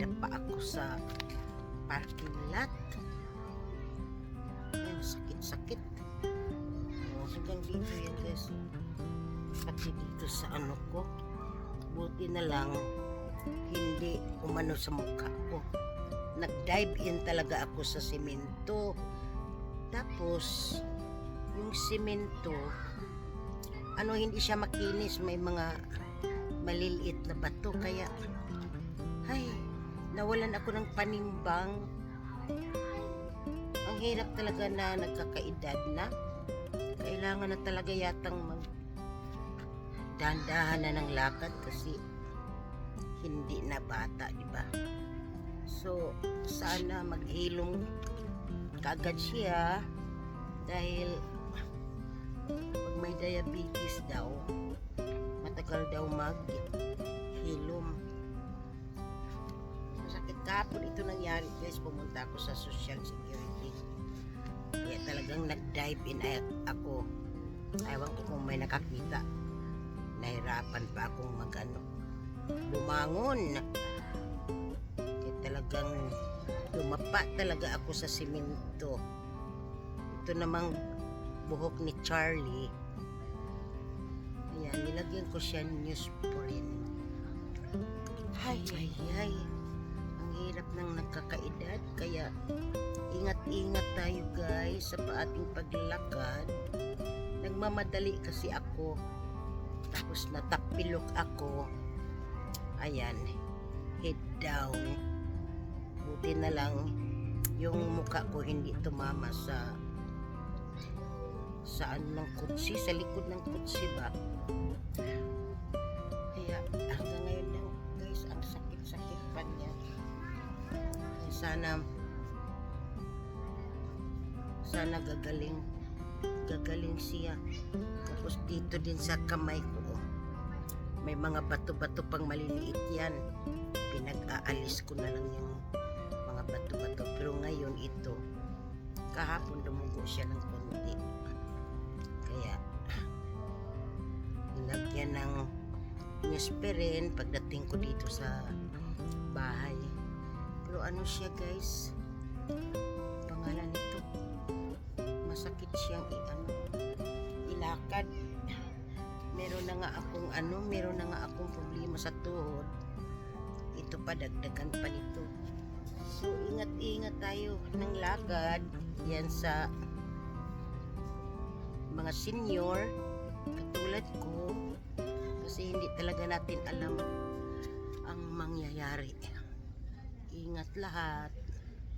nadapa ako sa parking lot. Ayun, sakit-sakit. Oh, hanggang dito yan guys. Pati dito sa ano ko. Buti na lang hindi umano sa mukha ko. Nag-dive in talaga ako sa simento. Tapos, yung simento, ano hindi siya makinis, may mga maliliit na bato. Kaya, ay, nawalan ako ng panimbang. Ang hirap talaga na nagkakaedad na. Kailangan na talaga yatang mag dahan na ng lakad kasi hindi na bata, di ba? So, sana maghilom kagad siya dahil pag may diabetes daw, matagal daw maghilom. Masakit kahapon ito nangyari guys, pumunta ako sa social security. Kaya talagang nag-dive in ako. Ewan ko kung may nakakita. Nahirapan pa akong mag-ano, bumangon. Kaya talagang dumapa talaga ako sa simento. Ito namang buhok ni Charlie. Ayan, nilagyan ko siya newsprint. Ay, ay, ay. Hirap ng nagkakaedad. Kaya, ingat-ingat tayo guys sa ating paglakad. Nagmamadali kasi ako. Tapos natapilok ako. Ayan, head down. Buti na lang yung mukha ko hindi tumama sa sa ano ng kutsi, sa likod ng kutsi ba. Sana sana gagaling gagaling siya. Tapos dito din sa kamay ko, oh, may mga bato-bato pang maliliit yan. Pinag-aalis ko na lang yung mga bato-bato. Pero ngayon ito, kahapon dumugo siya ng konti. Kaya, nilagyan ng newsprint pagdating ko dito sa bahay. Pero ano siya guys, pangalan nito, masakit siyang i- ano, ilakad. Meron na nga akong ano, meron na nga akong problema sa tuhod. Ito pa, dagdagan pa nito. So, ingat-ingat tayo ng lakad. Yan sa mga senior, katulad ko. Kasi hindi talaga natin alam ang mangyayari. Ingat lahat.